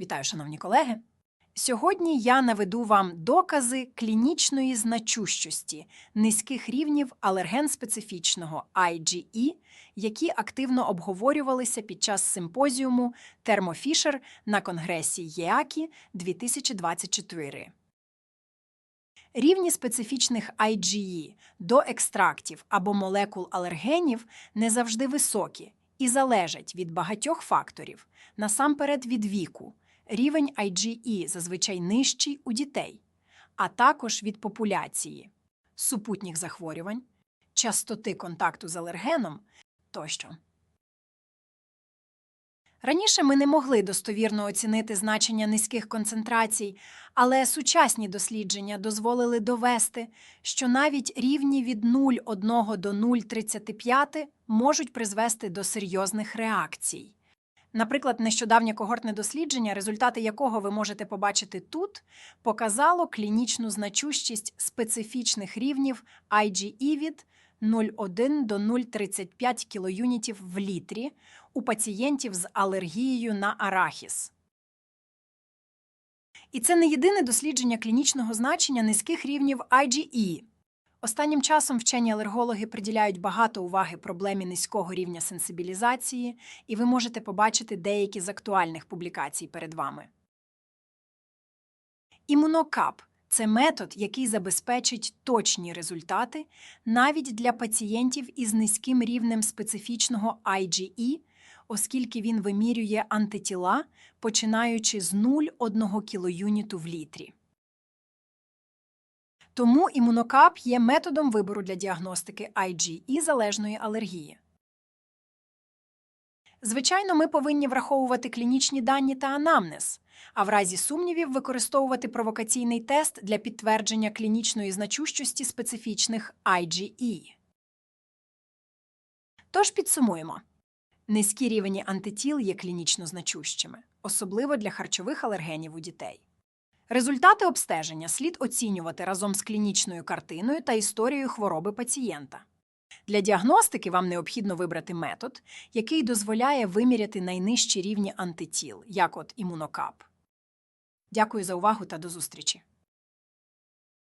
Вітаю, шановні колеги. Сьогодні я наведу вам докази клінічної значущості низьких рівнів алерген-специфічного IgE, які активно обговорювалися під час симпозіуму Термофішер на конгресі ЄАКІ 2024. Рівні специфічних IgE до екстрактів або молекул алергенів не завжди високі і залежать від багатьох факторів, насамперед від віку. Рівень IgE зазвичай нижчий у дітей, а також від популяції, супутніх захворювань, частоти контакту з алергеном тощо. Раніше ми не могли достовірно оцінити значення низьких концентрацій, але сучасні дослідження дозволили довести, що навіть рівні від 0,1 до 0,35 можуть призвести до серйозних реакцій. Наприклад, нещодавнє когортне дослідження, результати якого ви можете побачити тут, показало клінічну значущість специфічних рівнів IgE від 0,1 до 0,35 кілоюнітів в літрі у пацієнтів з алергією на арахіс. І це не єдине дослідження клінічного значення низьких рівнів IgE. Останнім часом вчені алергологи приділяють багато уваги проблемі низького рівня сенсибілізації, і ви можете побачити деякі з актуальних публікацій перед вами. Імунокап це метод, який забезпечить точні результати навіть для пацієнтів із низьким рівнем специфічного IgE, оскільки він вимірює антитіла, починаючи з 0,1 кілоюніту в літрі. Тому імунокап є методом вибору для діагностики IgE залежної алергії. Звичайно, ми повинні враховувати клінічні дані та анамнез, а в разі сумнівів використовувати провокаційний тест для підтвердження клінічної значущості специфічних IgE. Тож підсумуємо. Низькі рівні антитіл є клінічно значущими, особливо для харчових алергенів у дітей. Результати обстеження слід оцінювати разом з клінічною картиною та історією хвороби пацієнта. Для діагностики вам необхідно вибрати метод, який дозволяє виміряти найнижчі рівні антитіл, як от імунокап. Дякую за увагу та до зустрічі!